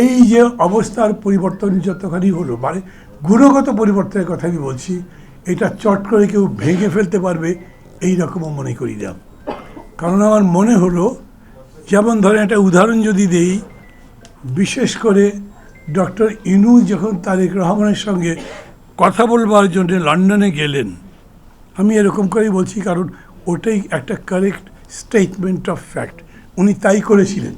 এই যে অবস্থার পরিবর্তন যতখানি হলো মানে গুণগত পরিবর্তনের কথা আমি বলছি, এটা চট করে কেউ ভেঙে ফেলতে পারবে, এই রকমও মনে করি না। কারণ আমার মনে হলো, যেমন ধরেন একটা উদাহরণ যদি দেই, বিশেষ করে ডক্টর ইনু যখন তারেক রহমানের সঙ্গে কথা বলবার জন্য লন্ডনে গেলেন, আমি এরকম করেই বলছি, কারণ ওটাই একটা কারেক্ট স্টেটমেন্ট অফ ফ্যাক্ট উনি তাই করেছিলেন।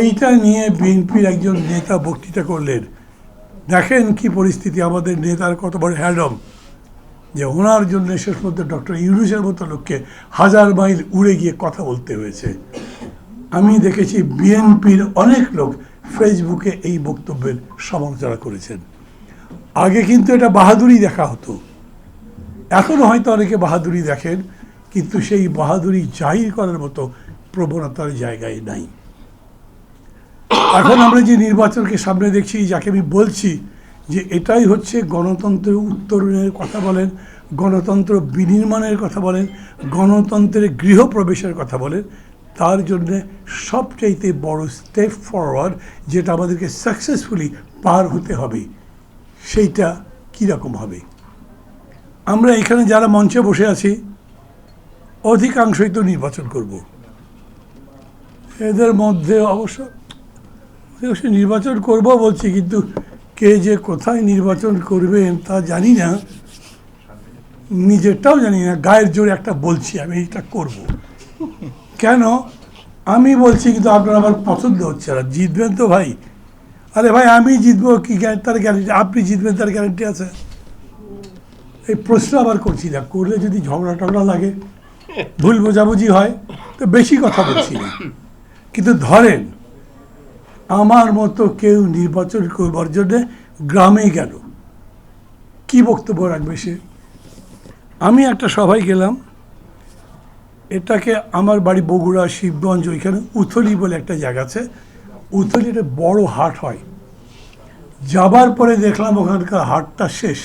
এইটা নিয়ে বিএনপির একজন নেতা বক্তৃতা করলেন। দেখেন কি পরিস্থিতি আমাদের নেতার কত বড় হ্যাডম যে ওনার জন্য শেষ মধ্যে ডক্টর ইউনুসের মতো লোককে হাজার মাইল উড়ে গিয়ে কথা বলতে হয়েছে। আমি দেখেছি বিএনপির অনেক লোক ফেসবুকে এই বক্তব্যের সমালোচনা করেছেন। আগে কিন্তু এটা বাহাদুরি দেখা হতো। এখনও হয়তো অনেকে বাহাদুরি দেখেন, কিন্তু সেই বাহাদুরি জাহির করার মতো প্রবণতার জায়গায় নাই। এখন আমরা যে নির্বাচনকে সামনে দেখছি, যাকে আমি বলছি যে এটাই হচ্ছে গণতন্ত্রের উত্তরণের কথা বলেন, গণতন্ত্র বিনির্মাণের কথা বলেন, গণতন্ত্রের গৃহপ্রবেশের কথা বলেন, তার জন্য সবচাইতে বড় স্টেপ ফরওয়ার্ড যেটা আমাদেরকে সাকসেসফুলি পার হতে হবে, সেইটা কীরকম হবে? আমরা এখানে যারা মঞ্চে বসে আছি, অধিকাংশই তো নির্বাচন করব। এদের মধ্যে অবশ্য অবশ্য নির্বাচন করব বলছি, কিন্তু কে যে কোথায় নির্বাচন করবেন তা জানি না। নিজেরটাও জানি না, গায়ের জোরে একটা বলছি আমি এটা করব। কেন? আমি বলছি, কিন্তু আপনার আমার পছন্দ হচ্ছে না। জিতবেন তো ভাই। আরে ভাই, আমি জিতবো কি তার গ্যারেন্টি, আপনি জিতবেন, তার গ্যারেন্টি আছে। এই প্রশ্ন আবার করছি না, করলে যদি ঝগড়া টগড়া লাগে, ভুল বোঝাবুঝি হয়, তো বেশি কথা বলছি না। কিন্তু ধরেন আমার মতো কেউ নির্বাচন করবার জন্যে গ্রামে গেল। কি বক্তব্য রাখবে সে? আমি একটা সভায় গেলাম। এটাকে আমার বাড়ি বগুড়া, শিবগঞ্জ, ওইখানে উথলি বলে একটা জায়গা আছে। উথলি একটা বড় হাট হয়। যাবার পরে দেখলাম ওখানকার হাটটা শেষ।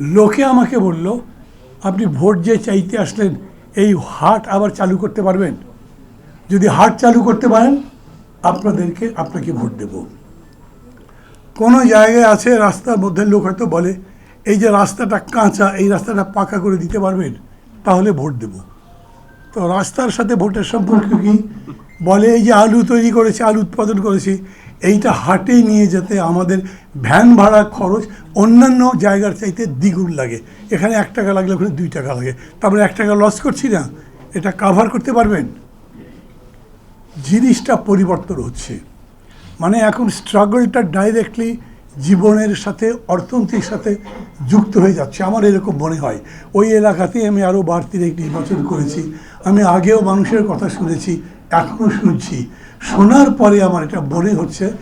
লোকে আমাকে বলল, আপনি ভোট যে চাইতে আসলেন, এই হাট আবার চালু করতে পারবেন? যদি হাট চালু করতে পারেন আপনাদেরকে আপনাকে ভোট দেব। কোনো জায়গায় আছে রাস্তার মধ্যে লোক হয়তো বলে, এই যে রাস্তাটা কাঁচা, এই রাস্তাটা পাকা করে দিতে পারবেন? তাহলে ভোট দেব। তো রাস্তার সাথে ভোটের সম্পর্ক কি? বলে, এই যে আলু তৈরি করেছে, আলু উৎপাদন করেছি, এইটা হাটে নিয়ে যেতে আমাদের ভ্যান ভাড়া খরচ অন্যান্য জায়গার চাইতে দ্বিগুণ লাগে। এখানে এক টাকা লাগলে ওখানে দুই টাকা লাগে। তারপরে এক টাকা লস করছি না? এটা কাভার করতে পারবেন? জিনিসটা পরিবর্তন হচ্ছে। মানে এখন স্ট্রাগলটা ডাইরেক্টলি জীবনের সাথে, অর্থনীতির সাথে যুক্ত হয়ে যাচ্ছে। আমার এরকম মনে হয়। ওই এলাকাতেই আমি আরও বাড়তি নির্বাচন করেছি। আমি আগেও মানুষের কথা শুনেছি এখনও শুনছি। শোনার পরে আমার এটা মনে হচ্ছে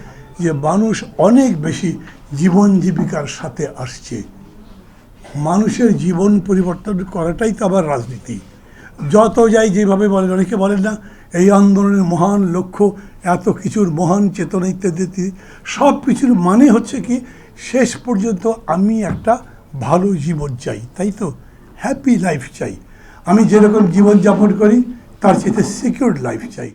যে মানুষ অনেক বেশি জীবন জীবিকার সাথে আসছে। মানুষের জীবন পরিবর্তন করাটাই তো আবার রাজনীতি। যত যাই যেভাবে বলেন, অনেকে বলেন না, এই আন্দোলনের মহান লক্ষ্য, এত কিছুর মহান চেতনা ইত্যাদি সব কিছুর মানে হচ্ছে কি, শেষ পর্যন্ত আমি একটা ভালো জীবন চাই, তাই তো? হ্যাপি লাইফ চাই। আমি যেরকম জীবনযাপন করি, তার চেয়ে সিকিউর লাইফ চাই।